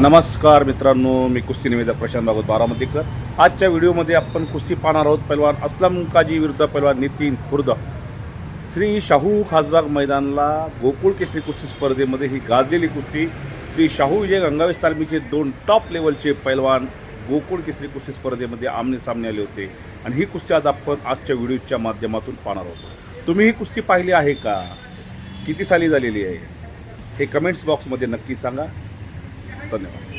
नमस्कार मित्रांनो मी कुस्ती निवेदक प्रशांत भागवत बारामतीकर. आजच्या व्हिडिओमध्ये आपण कुस्ती पाहणार आहोत. पैलवान असलम काजी विरुद्ध पैलवान नितीन खुर्द. श्री शाहू खासबाग मैदानला गोकुळ केसरी कुस्ती स्पर्धेमध्ये ही गाजलेली कुस्ती. श्री शाहू विजय गंगावेश तालमीचे दोन टॉप लेवलचे पैलवान गोकुळ केसरी कुस्ती स्पर्धेमध्ये आमने सामने आले होते. आणि ही कुस्ती आज आपण आजच्या व्हिडिओच्या माध्यमातून पाहणार आहोत. तुम्ही ही कुस्ती पाहिली आहे का? किती साली झालेली आहे? हे कमेंट्स बॉक्समध्ये नक्की सांगा. धन्यवाद.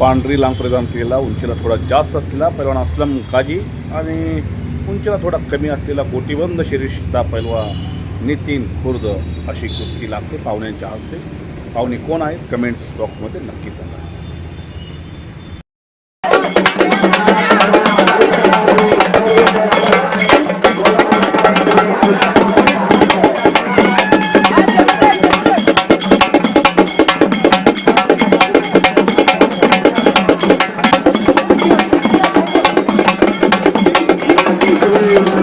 पांढरी लांग प्रदान केलेला उंचीला थोडा जास्त असलेला पैलवान असलम काजी आणि उंचीला थोडा कमी असलेला गोटीबंद शिरीषचा पैलवा नितीन खुर्द अशी कुस्ती लागते. पाहुण्यांच्या हस्ते पाहुणे कोण आहेत? कमेंट्स बॉक्समध्ये नक्की सांगा.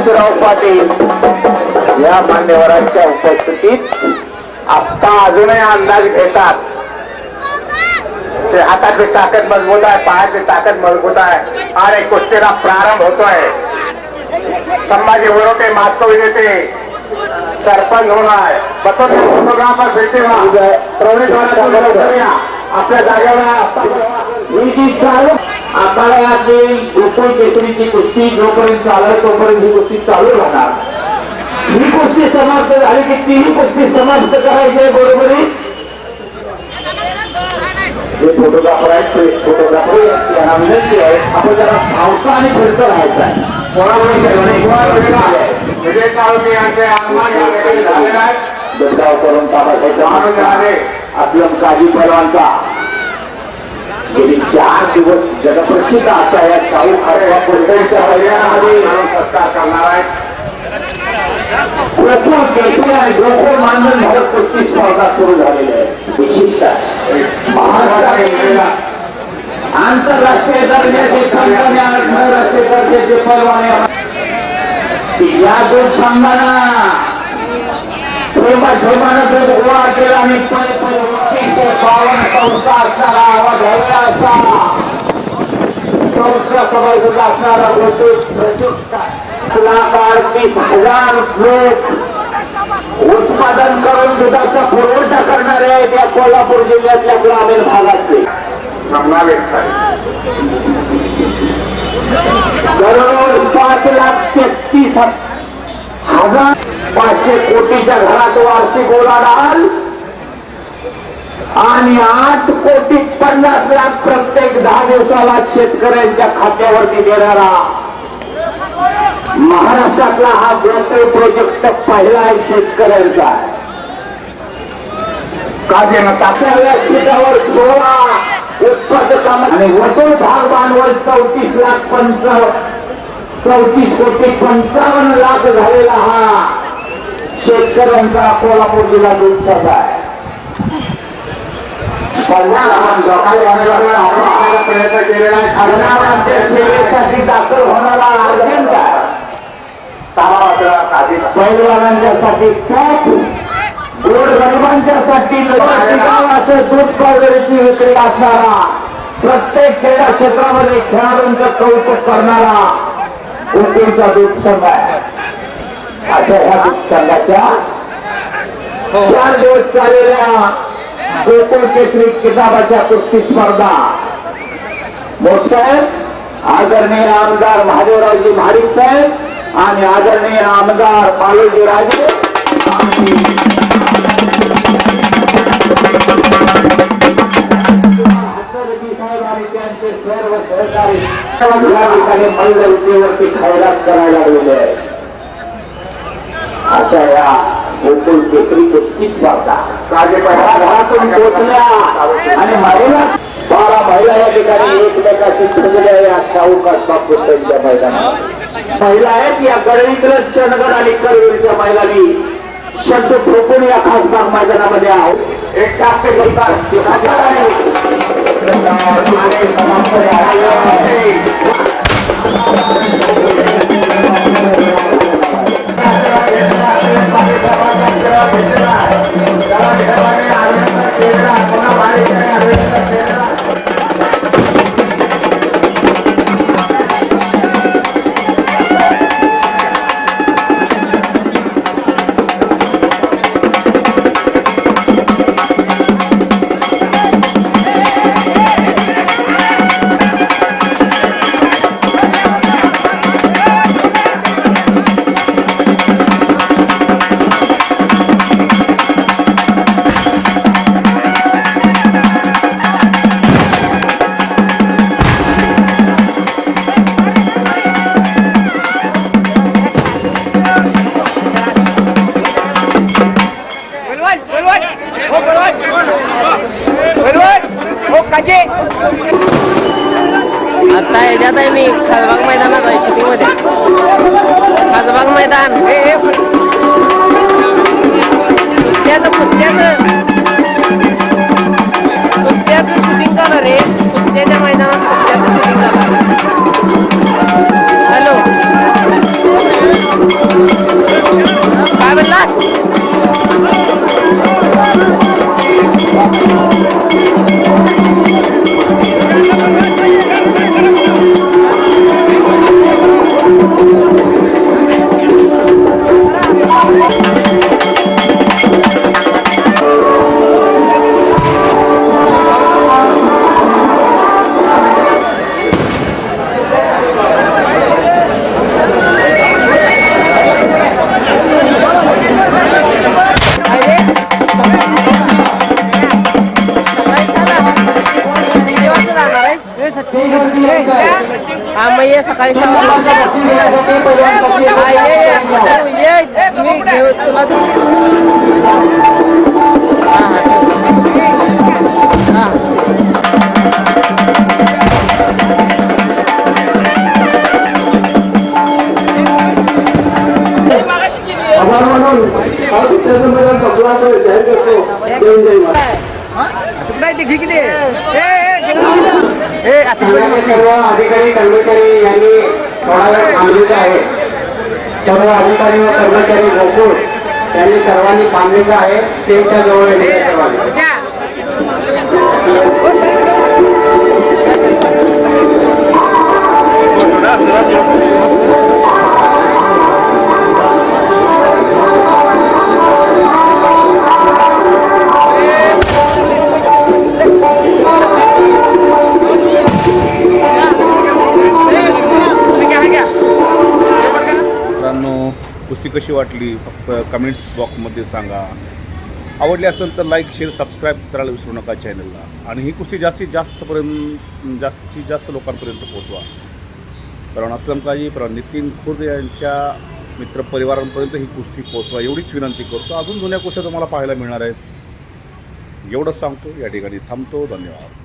सुरेशराव पाटील या मान्यवरांच्या उपस्थितीत आत्ता अजूनही अंदाज घेतात. ते हाताची ताकद मजबूत आहे पायाची ताकद मजबूत आहे. आणि कुस्तीला प्रारंभ होतोय. संभाजी वरोटे मास्को विजेते सरपंच होणार बसून फोटोग्राफर भेटे प्रवेश आपल्या जागेवर ही जी गोकुळ केसरीची कुस्ती जोपर्यंत चालत तोपर्यंत ही कुस्ती चालू राहणार. ही कुस्ती समाप्त झाली की तीही कुस्ती समाप्त करायची आहे बरोबरी? जे फोटोग्राफर आहेत ते फोटोग्राफर यांना विनंती आहे आपण जरा धावता आणि फिरतं राहायचं आहे. आहे बदलाव करून आहे. असलम काजी चार दिवस जगप्रसिद्ध असा या शाहू खारवा कोणत्याच्या हरियाणामध्ये सत्कार करणार आहे गोकुळ केसरी आणि गोकुळ मानधन भारत कुस्ती स्पर्धा सुरू झालेली आहे. विशिष्ट आहे. आंतरराष्ट्रीय दर्जाचे कंपनी आंतरराष्ट्रीय दर्जाचे परवाने. या दोन संघांना प्रेमा प्रेमानं जर गोळा केला आणि पै परवा बावन्न संस्था असणारा आवाज असा संस्था असणारा हजार लोक उत्पादन करून दुधाचा पुरवठा करणारे आहेत या कोल्हापूर जिल्ह्यातल्या ग्रामीण भागातले. दररोज पाच लाख तेहतीस हजार पाचशे कोटीच्या घरात वार्षिक उलाढाल आणि आठ कोटी पन्नास लाख प्रत्येक दहा दिवसाला शेतकऱ्यांच्या खात्यावरती देणारा महाराष्ट्रातला हा ग्लोबल प्रोजेक्ट पहिला आहे शेतकऱ्यांचा. तात्या सोळा उत्पादकांना आणि वसूल भाग भांडवल चौतीस लाख पंच चौतीस कोटी पंचावन्न लाख झालेला हा शेतकऱ्यांचा कोल्हापूर जिल्हा दूध आहे. प्रयत्न केलेला सेवेसाठी दाखल होणारा अर्जंट आहे पैलवानांच्यासाठी कॅप गोड गरिबांच्यासाठी असं दूध पावडरीची विक्री असणारा प्रत्येक क्रीडा क्षेत्रामध्ये खेळाडूंचं कौतुक करणारा कुटुंबचा दूध संघ आहे अशा ह्या दूध संघाच्या चार दिवस चाललेल्या गोकुळ केसरी किताबाच्या कुस्ती स्पर्धा. मोठसाहेब आदरणीय आमदार महादेवरावजी महाडिक साहेब आणि आदरणीय आमदार बाळूजी राजे. त्यांचे सर्व सहकारी या ठिकाणी मल्ल खैरात करायला लागलेले आहे. अशा या गोकुळ केसरी कुस्ती स्पर्धा घरातून पोचल्या आणि महिला बारा महिला या ठिकाणी एकमेकाशी सजल्या या शाहू कसबा कुस्त्यांच्या मैदानात. महिला आहेत या गडविग्रस्त चंदगड आणि करवीरच्या महिलांनी शब्द ठोकून या खासबाग मैदानामध्ये आहोत. एक टाके करतात आणि आता याच्यात आहे मी खासबाग मैदानात आहे शूटिंगमध्ये खासबाग मैदान. कुस्त्याचं कुस्त्याचं you. अधिकारी कर्मचारी यांनी थोडा वेळ थांबलेले आहे. सर्व अधिकारी व कर्मचारी गोकुळ त्यांनी सर्वांनी थांबलेलं आहे. स्टेजच्या जवळ कशी वाटली? फक्त कमेंट्स बॉक्समध्ये सांगा. आवडली असेल तर लाईक शेअर सबस्क्राईब करायला विसरू नका चॅनलला आणि ही कुस्ती जास्तीत जास्तपर्यंत जास्तीत जास्त लोकांपर्यंत पोहोचवा. कारण असलम काजी कारण नितीन खुर्द यांच्या मित्रपरिवारांपर्यंत ही कुस्ती पोहोचवा. एवढीच विनंती करतो. अजून जुन्या कुस्त्या तुम्हाला पाहायला मिळणार आहेत. एवढंच सांगतो. या ठिकाणी थांबतो. धन्यवाद.